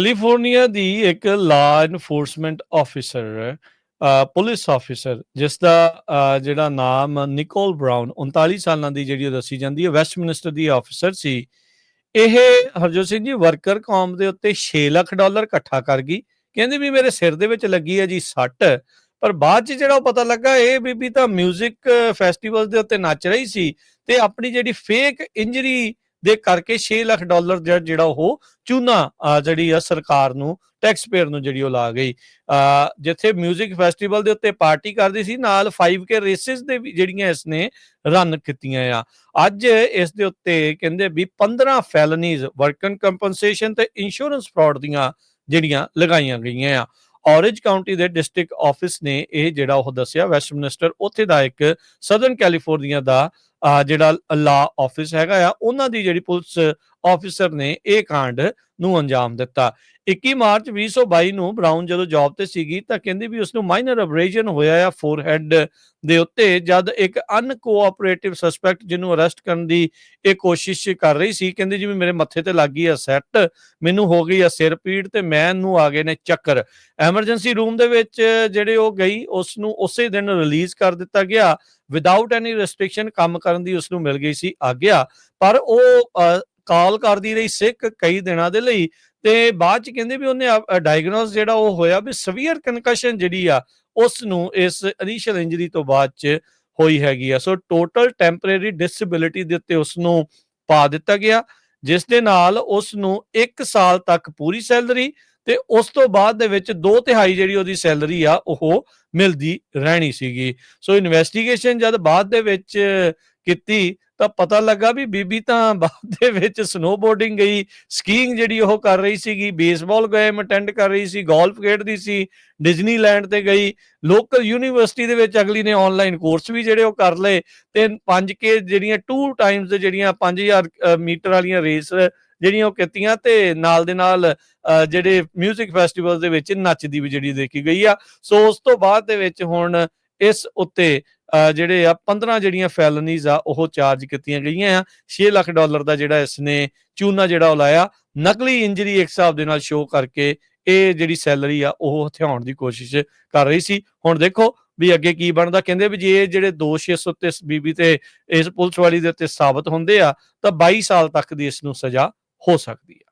California ਦੀ ਇੱਕ ਲਾ enforcement officer police officer ਜਿਸ ਦਾ ਜਿਹੜਾ ਨਾਮ ਨਿਕੋਲ ਬ੍ਰਾਊਨ 39 ਸਾਲਾਂ ਦੀ ਜਿਹੜੀ ਦੱਸੀ ਜਾਂਦੀ ਹੈ ਵੈਸਟਮਿਨਿਸਟਰ ਦੀ ਆਫੀਸਰ ਸੀ। ਇਹ ਹਰਜੋਤ ਸਿੰਘ ਜੀ ਵਰਕਰ ਕੌਮ ਦੇ ਉੱਤੇ 6 ਲੱਖ ਡਾਲਰ ਇਕੱਠਾ ਕਰ ਗਈ। ਕਹਿੰਦੀ ਵੀ ਮੇਰੇ ਸਿਰ ਦੇ ਵਿੱਚ ਲੱਗੀ ਹੈ ਜੀ ਸੱਟ, ਪਰ ਬਾਅਦ ਚ ਜਿਹੜਾ ਉਹ ਪਤਾ ਲੱਗਾ, ਇਹ ਬੀਬੀ ਤਾਂ 뮤직 ਫੈਸਟੀਵਲ ਦੇ ਉੱਤੇ ਨੱਚ ਰਹੀ ਸੀ ਤੇ ਆਪਣੀ ਜਿਹੜੀ ਫੇਕ ਇੰਜਰੀ ਦੇ ਕਰਕੇ 6 ਲੱਖ ਡਾਲਰ ਜਿਹੜਾ ਉਹ ਚੂਨਾ ਜਿਹੜੀ ਆ ਸਰਕਾਰ ਨੂੰ ਟੈਕਸ ਪੇਅਰ ਨੂੰ ਜਿਹੜੀ ਉਹ ਲਾ ਗਈ। ਜਿੱਥੇ 뮤직 ਫੈਸਟੀਵਲ ਦੇ ਉੱਤੇ ਪਾਰਟੀ ਕਰਦੀ ਸੀ, ਨਾਲ 5K ਰੇਸਿਸ ਦੇ ਵੀ ਜਿਹੜੀਆਂ ਇਸਨੇ ਰਨ ਕੀਤੀਆਂ ਆ। ਅੱਜ ਇਸ ਦੇ ਉੱਤੇ ਕਹਿੰਦੇ ਵੀ 15 ਫੈਲਨੀਜ਼ ਵਰਕਨ ਕੰਪਨਸੇਸ਼ਨ ਤੇ ਇੰਸ਼ੋਰੈਂਸ ਫਰਾਡ ਦੀਆਂ ਜਿਹੜੀਆਂ ਲਗਾਈਆਂ ਗਈਆਂ ਆ। ਔਰੇਂਜ ਕਾਉਂਟੀ ਦੇ ਡਿਸਟ੍ਰਿਕਟ ਆਫਿਸ ਨੇ ਇਹ ਜਿਹੜਾ ਉਹ ਦੱਸਿਆ ਵੈਸਟਮਿਨਿਸਟਰ ਉੱਥੇ ਦਾ ਇੱਕ ਸਦਰਨ ਕੈਲੀਫੋਰਨੀਆ ਦਾ ਜਿਹੜਾ ਲਾ ਆਫਿਸ ਹੈਗਾ ਆ, ਉਹਨਾਂ ਦੀ ਜਿਹੜੀ ਪੁਲਿਸ ਆਫੀਸਰ ਨੇ ਇਹ ਕਾਂਡ ਨੂੰ ਅੰਜਾਮ ਦਿੱਤਾ। 21 ਮਾਰਚ 2022 ਨੂੰ ਬ੍ਰਾਊਨ ਜਦੋਂ ਜੌਬ ਤੇ ਸੀਗੀ ਤਾਂ ਕਹਿੰਦੀ ਵੀ ਉਸ ਨੂੰ ਮਾਈਨਰ ਅਬਰੇਜਨ ਹੋਇਆ ਆ ਫੋਰਹੈਡ ਦੇ ਉੱਤੇ, ਜਦ ਇੱਕ ਅਨਕੋਆਪਰੇਟਿਵ ਸਸਪੈਕਟ ਜਿਹਨੂੰ ਅਰੈਸਟ ਕਰਨ ਦੀ ਇਹ ਕੋਸ਼ਿਸ਼ ਕਰ ਰਹੀ ਸੀ, ਕਹਿੰਦੀ ਜਿਵੇਂ ਮੇਰੇ ਮੱਥੇ ਤੇ ਲੱਗ ਗਈ ਆ ਸੈੱਟ ਮੈਨੂੰ ਹੋ ਗਈ ਆ ਸਿਰ ਪੀੜ ਤੇ ਮੈਨੂੰ ਆ ਗਏ ਨੇ ਚੱਕਰ। ਐਮਰਜੈਂਸੀ ਰੂਮ ਦੇ ਵਿੱਚ ਜਿਹੜੇ ਉਹ ਗਈ ਉਸ ਨੂੰ ਉਸੇ ਦਿਨ ਰਿਲੀਜ਼ ਕਰ ਦਿੱਤਾ ਗਿਆ। ਵਿਦਆਊਟ ਐਨੀ ਰੈਸਟ੍ਰਿਕਸ਼ਨ ਕੰਮ ਕਰਨ ਦੀ ਉਸ ਨੂੰ ਮਿਲ ਗਈ ਸੀ ਆਗਿਆ। ਪਰ ਉਹ ਕਾਲ ਕਰਦੀ ਰਹੀ ਸਿੱਖ ਕਈ ਦਿਨਾਂ ਦੇ ਲਈ ਤੇ ਬਾਅਦ ਚ ਕਹਿੰਦੇ ਵੀ ਉਹਨੇ ਡਾਇਗਨੋਸ ਜਿਹੜਾ ਉਹ ਹੋਇਆ ਵੀ ਸਵੀਅਰ ਕਨਕਸ਼ਨ ਜਿਹੜੀ ਆ ਉਸ ਨੂੰ ਇਸ ਇਨੀਸ਼ੀਅਲ ਇੰਜਰੀ ਤੋਂ ਬਾਅਦ ਚ ਹੋਈ ਹੈਗੀ ਆ। ਸੋ ਟੋਟਲ ਟੈਂਪਰੇਰੀ ਡਿਸੇਬਿਲਿਟੀ ਦੇ ਉੱਤੇ ਉਸ ਨੂੰ ਪਾ ਦਿੱਤਾ ਗਿਆ ਜਿਸ ਦੇ ਨਾਲ ਉਸ ਨੂੰ 1 ਸਾਲ ਤੱਕ ਪੂਰੀ ਸੈਲਰੀ ਤੇ ਉਸ ਤੋਂ ਬਾਅਦ ਦੇ ਵਿੱਚ ਦੋ ਤਿਹਾਈ ਜਿਹੜੀ ਉਹਦੀ ਸੈਲਰੀ ਆ ਉਹ ਮਿਲਦੀ ਰਹਿਣੀ ਸੀਗੀ। ਸੋ ਇਨਵੈਸਟੀਗੇਸ਼ਨ ਜਦ ਬਾਅਦ ਦੇ ਵਿੱਚ ਕੀਤੀ ਤਾਂ ਪਤਾ ਲੱਗਾ ਵੀ ਬੀਬੀ ਤਾਂ ਬਾਅਦ ਦੇ ਵਿੱਚ ਸਨੋਬੋਰਡਿੰਗ ਗਈ। ਸਕੀਇੰਗ ਜਿਹੜੀ ਉਹ ਕਰ ਰਹੀ ਸੀਗੀ ਬੇਸਬਾਲ ਗੇਮ ਅਟੈਂਡ ਕਰ ਰਹੀ ਸੀ ਗੋਲਫ ਖੇਡਦੀ ਸੀ ਡਿਜ਼ਨੀਲੈਂਡ ਤੇ ਗਈ। ਲੋਕਲ ਯੂਨੀਵਰਸਿਟੀ ਦੇ ਵਿੱਚ ਅਗਲੀ ਨੇ ਆਨਲਾਈਨ ਕੋਰਸ ਵੀ ਜਿਹੜੇ ਉਹ ਕਰ ਲਏ। ਤੇ 5K ਜਿਹੜੀਆਂ 2 ਟਾਈਮਸ ਜਿਹੜੀਆਂ 5000 ਅ, ਮੀਟਰ ਵਾਲੀਆਂ ਰੇਸ ਜਿਹੜੀਆਂ ਉਹ ਕੀਤੀਆਂ ਤੇ ਨਾਲ ਦੇ ਨਾਲ ਅ, ਜਿਹੜੇ 뮤직 ਫੈਸਟੀਵਲ ਦੇ ਵਿੱਚ ਨੱਚਦੀ ਵੀ ਜਿਹੜੀ ਦੇਖੀ ਗਈ ਆ। ਸੋ ਉਸ ਤੋਂ ਬਾਅਦ ਦੇ ਵਿੱਚ ਹੁਣ ਇਸ ਉੱਤੇ ਜਿਹੜੇ ਆ 15 ਜਿਹੜੀਆਂ ਫੈਲਨੀਜ਼ ਆ ਉਹ ਚਾਰਜ ਕੀਤੀਆਂ ਗਈਆਂ ਆ। 6 ਲੱਖ ਡਾਲਰ ਦਾ ਜਿਹੜਾ ਇਸਨੇ ਚੂਨਾ ਜਿਹੜਾ ਉਹ ਲਾਇਆ। ਨਕਲੀ ਇੰਜਰੀ ਇੱਕ ਹਿਸਾਬ ਦੇ ਨਾਲ ਸ਼ੋਅ ਕਰਕੇ ਇਹ ਜਿਹੜੀ ਸੈਲਰੀ ਆ ਉਹ ਹਥਿਆਉਣ ਦੀ ਕੋਸ਼ਿਸ਼ ਕਰ ਰਹੀ ਸੀ। ਹੁਣ ਦੇਖੋ ਵੀ ਅੱਗੇ ਕੀ ਬਣਦਾ। ਕਹਿੰਦੇ ਵੀ ਜੇ ਇਹ ਜਿਹੜੇ ਦੋਸ਼ ਇਸ ਉੱਤੇ ਇਸ ਬੀਬੀ ਤੇ ਇਸ ਪੁਲਿਸ ਵਾਲੀ ਦੇ ਉੱਤੇ ਸਾਬਤ ਹੁੰਦੇ ਆ ਤਾਂ 22 ਸਾਲ ਤੱਕ ਦੀ ਇਸ ਨੂੰ ਸਜ਼ਾ ਹੋ ਸਕਦੀ ਆ।